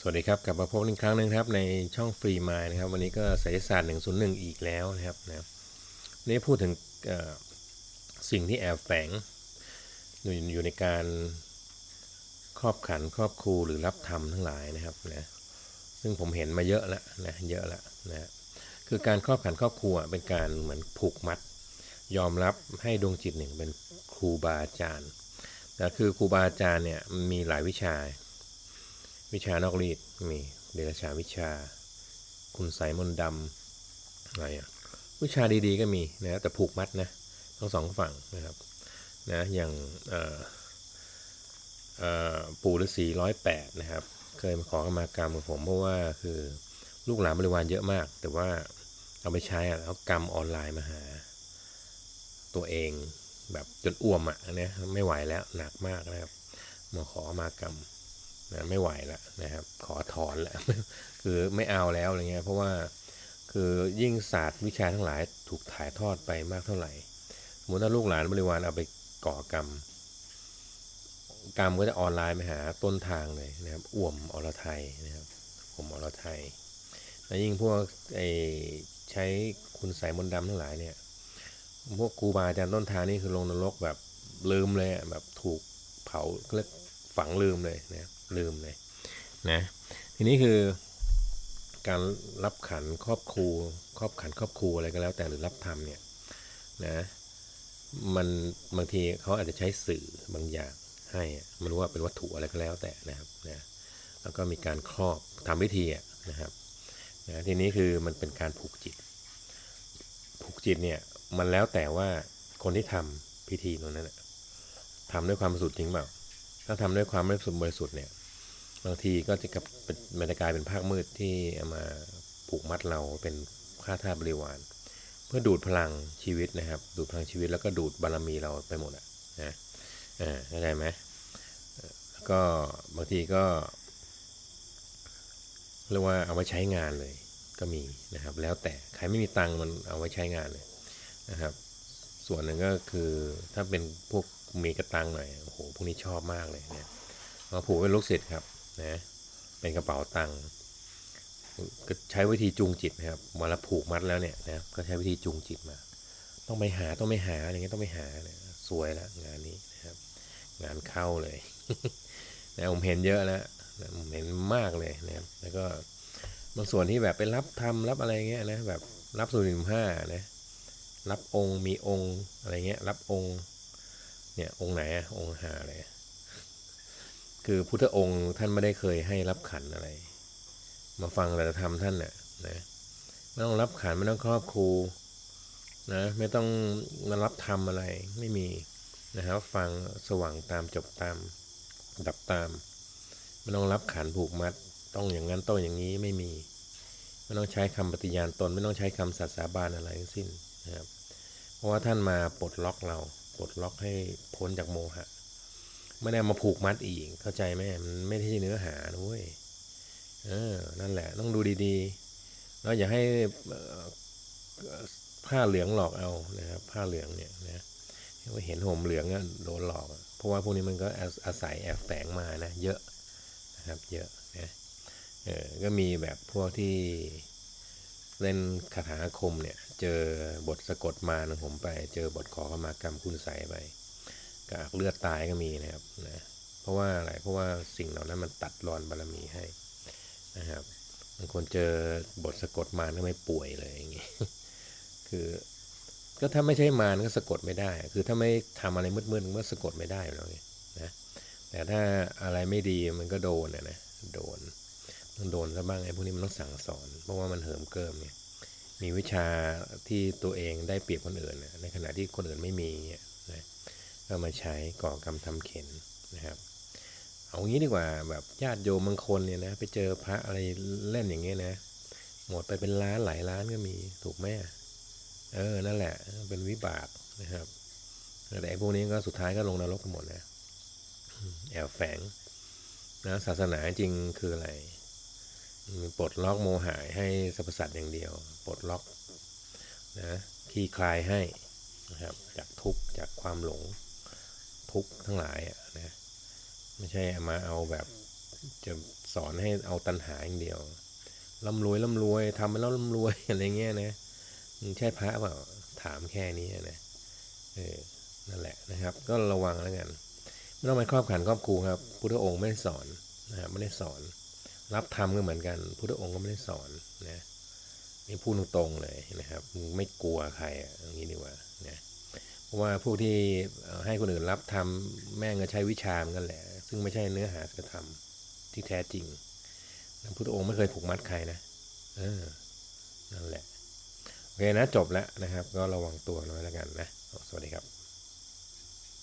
สวัสดีครับกลับมาพบอีกครั้งหนึงครับในช่องฟรีมายนะครับวันนี้ก็ไสยศาสตร์ 101 อีกแล้วนะครับนะนนี้พูดถึงสิ่งที่แอบแฝงอยู่ในการครอบขันครอบครูหรือรับธรรมทั้งหลายนะครับนะซึ่งผมเห็นมาเยอะแล้วนะเยอะแล้วนะคือการครอบขันครอบครูเป็นการเหมือนผูกมัด ยอมรับให้ดวงจิตหนึ่งเป็นครูบาอาจารย์แต่คือครูบาอาจารย์เนี่ยมีหลายวิชา วิชานอกรีดมีเดรัจฉาวิชา คุณไสยมนต์ดำอะไรอะวิชาดีๆก็มีนะแต่ผูกมัดนะทั้งสองฝั่งนะครับนะอย่างปู่ฤาษีร้อยแปดนะครับ เคยมาขอขมากรรมกับผมเพราะว่าคือลูกหลานบริวารเยอะมาก แต่ว่าเอาไปใช้อะแล้วกรรมออนไลน์มาหา ตัวเองแบบจนอ้วมอะนะไม่ไหวแล้วหนักมากนะครับมาขอขมากรรม นะไม่ไหวแล้วนะครับ ขอถอนแล้ว คือไม่เอาแล้วอะไรเงี้ยเพราะว่าคือยิ่งศาสตร์วิชาทั้งหลายถูกถ่ายทอดไปมากเท่าไหร่สมมติถ้าลูกหลานบริวารเอาไปก่อกรรม กรรมก็จะออนไลน์ไปหาต้นทางเลยนะครับอ่วมอรไทยนะครับผมอรไทยแล้วยิ่งพวกไอใช้คุณสายมนต์ดำทั้งหลายเนี่ย พวกครูบาอาจารย์ต้นทางนี่คือลงนรกแบบลืมเลยแบบถูกเผาเรียก ฝังลืมเลยนะลืมเลยนะทีนี้คือการรับขันครอบครูครอบขันครอบครูอะไรก็แล้วแต่หรือรับธรรมเนี่ยนะมันบางทีเขาอาจจะใช้สื่อบางอย่างให้อะไมันรู้ว่าเป็นวัตถุอะไรก็แล้วแต่นะครับนะแล้วก็มีการครอบทำพิธีนะครับนะทีนี้คือมันเป็นการผูกจิต ผูกจิตเนี่ยมันแล้วแต่ว่าคนที่ทำพิธีตรงนั้นน่ะทำด้วยความสุทธิ์จริงเปล่า ถ้าทำด้วยความไม่บริสุทธิ์เนี่ยบางทีก็จะกับเป็นมันจะกลายเป็นภาคมืดที่เอามาผูกมัดเราเป็นข้าท่าบริวาร เพื่อดูดพลังชีวิตนะครับ ดูดพลังชีวิตแล้วก็ดูดบารมีเราไปหมดอะนะอ่าเข้าใจไหมแล้วก็บางทีก็เรียกว่าเอาไว้ใช้งานเลยก็มีนะครับ แล้วแต่ใครไม่มีตังค์มันเอาไว้ใช้งานเลยนะครับ ส่วนหนึ่งก็คือถ้าเป็นพวก มีกระตังหน่อยโอ้โหพวกนี้ชอบมากเลยเนี่ยมาผูกเป็นลูกศิษย์ครับนะเป็นกระเป๋าตังค์ก็ใช้วิธีจูงจิตนะครับเวลาผูกมัดแล้วเนี่ยนะก็ใช้วิธีจูงจิตมา ต้องไปหาต้องไปหาอย่างเงี้ยต้องไปหาเนี่ยสวยแล้วงานนี้นะครับ งานเข้าเลยนะผมเห็นเยอะแล้วนะผมเห็นมากเลยนะครับแล้วก็บางส่วนที่แบบไปรับทำรับอะไรเงี้ยนะแบบรับสูตรหนึ่งห้านะรับองค์มีองค์อะไรเงี้ยรับองค์ เนี่ยองค์ไหนอะองค์หาอะไรอะคือพุทธองค์ท่านไม่ได้เคยให้รับขันอะไร มาฟังแต่ธรรมท่านน่ะนะไม่ต้องรับขันไม่ต้องครอบครูนะไม่ต้องมารับธรรมอะไรไม่มีนะครับฟังสว่างตามจบตามดับตามไม่ต้องรับขันผูกมัด ต้องอย่างนั้นต้องอย่างนี้ไม่มีไม่ต้องใช้คำปฏิญาณตน ไม่ต้องใช้คำสัตย์สาบานอะไรทั้งสิ้นนะครับเพราะว่าท่านมาปลดล็อกเรา ปลดล็อกให้พ้นจากโมหะไม่ได้มาผูกมัดอีกเข้าใจไหมมันไม่ใช่เนื้อหานะเว้ยเออนั่นแหละ ต้องดูดีๆแล้วอย่าให้ผ้าเหลืองหลอกเอานะครับผ้าเหลืองเนี่ยนะเห็นห่มเหลืองก็โดนหลอก เพราะว่าพวกนี้มันก็อาอาศัยแอบแฝงมานะ เยอะนะครับ เยอะนะเออก็มีแบบพวกที่ เล่นคาถาคมเนี่ย เจอบทสะกดมารของผมไป เจอบทขอขมากรรมคุณใสไปกากเลือดตายก็มีนะครับนะเพราะว่าอะไรเพราะว่าสิ่งเหล่านั้นมันตัดรอนบารมีให้นะครับบางคนเจอบทสะกดมารก็ไม่ป่วยเลยอย่างงี้คือ ก็ถ้าไม่ใช่มารก็สะกดไม่ได้ คือถ้าไม่ทำอะไรมืดๆมันก็สะกดไม่ได้อยู่แล้วไงนะแต่ถ้าอะไรไม่ดีมันก็โดนนะ โดนซะบ้างไอ้พวกนี้มันต้องสั่งสอน เพราะว่ามันเหิมเกิมไงมีวิชาที่ตัวเองได้เปรียบคนอื่นนะในขณะที่คนอื่นไม่มีเนี่ยนะก็มาใช้ก่อกรรมทำเข็นนะครับ เอางี้ดีกว่าแบบญาติโยมบางคนเนี่ยนะไปเจอพระอะไรเล่นอย่างเงี้ยนะ หมดไปเป็นล้านหลายล้านก็มีถูกไหมเออนั่นแหละ เป็นวิบากนะครับแต่ไอ้พวกนี้ก็สุดท้ายก็ลงนรกกันหมดนะแอบแฝงนะศาสนาจริงคืออะไร ปลดล็อกโมหายให้สรรพสัตว์อย่างเดียว ปลดล็อกนะคลี่คลายให้นะครับจากทุกข์จากความหลงทุกข์ทั้งหลายอะนะไม่ใช่เอามาเอาแบบจะสอนให้เอาตัณหาอย่างเดียวร่ำรวยร่ำรวยทำไปแล้วร่ำรวยอะไรเงี้ยนะมึงใช่พระเปล่าถามแค่นี้นะเออนั่นแหละนะครับ ก็ระวังแล้วกันไม่ต้องไปครอบขันครอบครูครับพุทธองค์ไม่ได้สอนนะครับไม่ได้สอน รับธรรมก็เหมือนกัน พุทธองค์ก็ไม่ได้สอนนะนี่พูดตรงๆเลยนะครับ ไม่กลัวใครอะอย่างนี้ดีกว่านะเพราะว่าพวกที่ให้คนอื่นรับธรรมแม่งก็ใช้วิชาเหมือนกันแหละ ซึ่งไม่ใช่เนื้อหาสัจธรรมที่แท้จริงนะพุทธองค์ไม่เคยผูกมัดใครนะเออนั่นแหละ โอเคนะจบแล้วนะครับ ก็ระวังตัวหน่อยแล้วกันนะ สวัสดีครับ